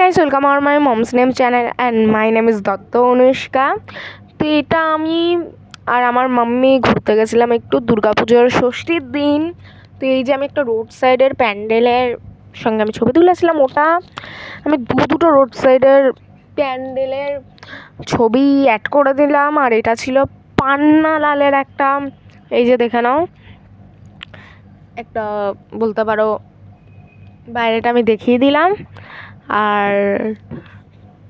Guys welcome আমার my moms name channel and my name is Dutta Anushka তো এটা আমি আর আমার মাম্মি ঘুরতে গেছিলাম একটু দুর্গাপুজোর ষষ্ঠীর দিন। তো এই যে আমি একটা রোড সাইডের প্যান্ডেলের সঙ্গে আমি ছবি তুলেছিলাম ওটা। আমি দু দুটো রোড সাইডের প্যান্ডেলের ছবি অ্যাড করে দিলাম আর এটা ছিল পান্নালালের একটা, এই যে দেখে নাও। একটা বলতে পারো, বাইরেটা আমি দেখিয়ে দিলাম। আর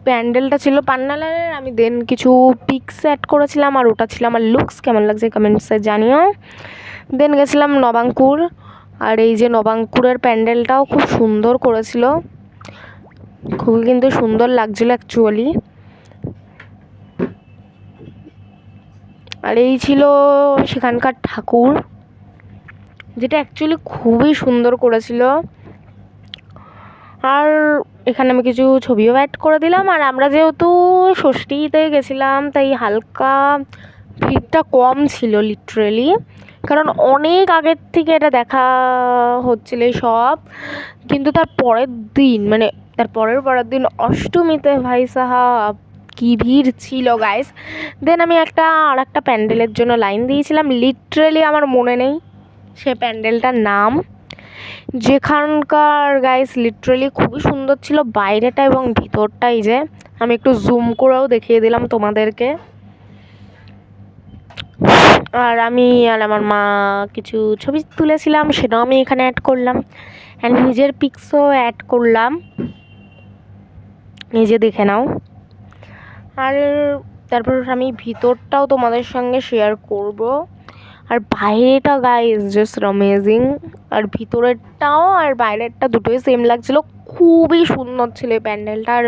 প্যান্ডেলটা ছিল পান্নালালের, আমি দেন কিছু পিক্স অ্যাড করেছিলাম আর ওটা ছিল আমার লুকস কেমন লাগছে কমেন্টসে জানিও। দেন গেছিলাম নবাঙ্কুর আর এই যে নবাঙ্কুরের প্যান্ডেলটাও খুব সুন্দর করেছিল। খুবই কিন্তু সুন্দর লাগছিল অ্যাকচুয়ালি আর এই ছিল সেখানকার ঠাকুর, যেটা অ্যাকচুয়ালি খুবই সুন্দর করেছিল। আর এখানে আমি কিছু ছবিও অ্যাড করে দিলাম। আর আমরা যেহেতু ষষ্ঠীতে গেছিলাম, তাই হালকা ভিড়টা কম ছিল লিটারেলি কারণ অনেক আগের থেকে এটা দেখা হচ্ছিল সব। কিন্তু তার পরের দিন মানে তার পরের পরের দিন অষ্টমীতে ভাই সাহাব কী ভিড় ছিল গাইস দেন আমি একটা আর একটা প্যান্ডেলের জন্য লাইন দিয়েছিলাম। লিটারেলি আমার মনে নেই সে প্যান্ডেলটার নাম। যেখানকার গাইস লিটারেলি খুবই সুন্দর ছিল বাইরেটা এবং ভিতরটাই যে। আমি একটু জুম করেও দেখিয়ে দিলাম তোমাদেরকে। আর আমি আর আমার মা কিছু ছবি তুলেছিলাম, সেটাও আমি এখানে অ্যাড করলাম। অ্যান্ড নিজের পিক্সও অ্যাড করলাম। নিজে দেখে নাও। আর তারপর আমি ভিতরটাও তোমাদের সঙ্গে শেয়ার করব। আর বাইরেটা গাইজ জাস্ট অ্যামেজিং আর ভিতরেরটাও আর বাইরেরটা দুটোই সেম লাগছিল। খুবই সুন্দর ছিল এই প্যান্ডেলটা আর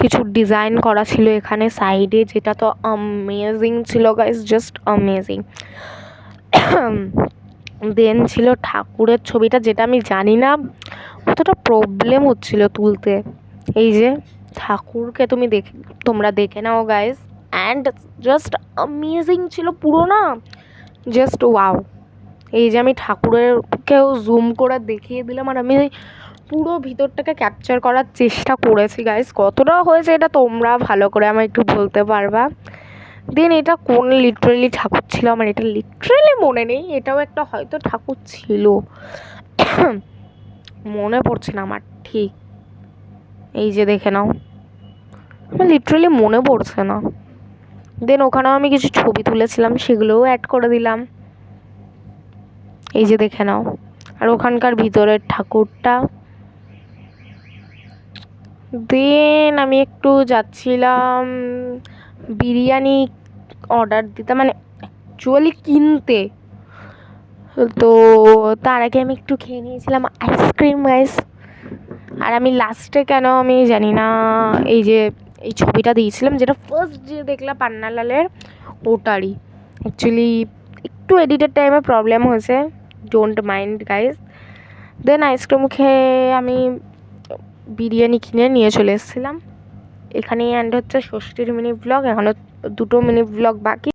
কিছু ডিজাইন করা ছিল এখানে সাইডে যেটা তো অ্যামেজিং ছিল গাইজ জাস্ট অ্যামেজিং দেন ছিল ঠাকুরের ছবিটা, যেটা আমি জানি না, কতটা প্রবলেম হচ্ছিল তুলতে। এই যে, ঠাকুরকে তুমি দেখে, তোমরা দেখে নাও গাইজ অ্যান্ড জাস্ট অ্যামেজিং ছিল পুরো না। জাস্ট ওয়াও এই যে আমি ঠাকুরেরকেও জুম করে দেখিয়ে দিলাম আর আমি পুরো ভিতরটাকে ক্যাপচার করার চেষ্টা করেছি গাইজ কতটা হয়েছে এটা তোমরা ভালো করে আমার একটু বলতে পারবা। দেন এটা কোন লিটারেলি ঠাকুর ছিল আমার? এটা লিটারেলি মনে নেই, এটাও একটা হয়তো ঠাকুর ছিল। মনে পড়ছে না আমার, ঠিক। এই যে দেখে নাও। আমার লিটারেলি মনে পড়ছে না। দেন ওখানেও আমি কিছু ছবি তুলেছিলাম, সেগুলোও অ্যাড করে দিলাম। এই যে দেখে নাও। আর ওখানকার ভিতরের ঠাকুরটা। দেন আমি একটু যাচ্ছিলাম বিরিয়ানি অর্ডার দিতে মানে অ্যাকচুয়ালি কিনতে। তো তার আগে আমি একটু খেয়ে নিয়েছিলাম আইসক্রিম গাইস আর আমি লাস্টে কেন আমি জানি না, এই যে এই ছবিটা দিয়েছিলাম, যেটা ফার্স্ট যে দেখলাম পান্নালালের ওটারই। অ্যাকচুয়ালি একটু এডিটের টাইমে প্রবলেম হয়েছে don't mind guys then ice cream খেয়ে আমি বিরিয়ানি কিনে নিয়ে চলে এসেছিলাম। এখানেই অ্যান্ড হচ্ছে ষষ্ঠীর মিনি ব্লগ এখনও দুটো মিনি ব্লগ বাকি।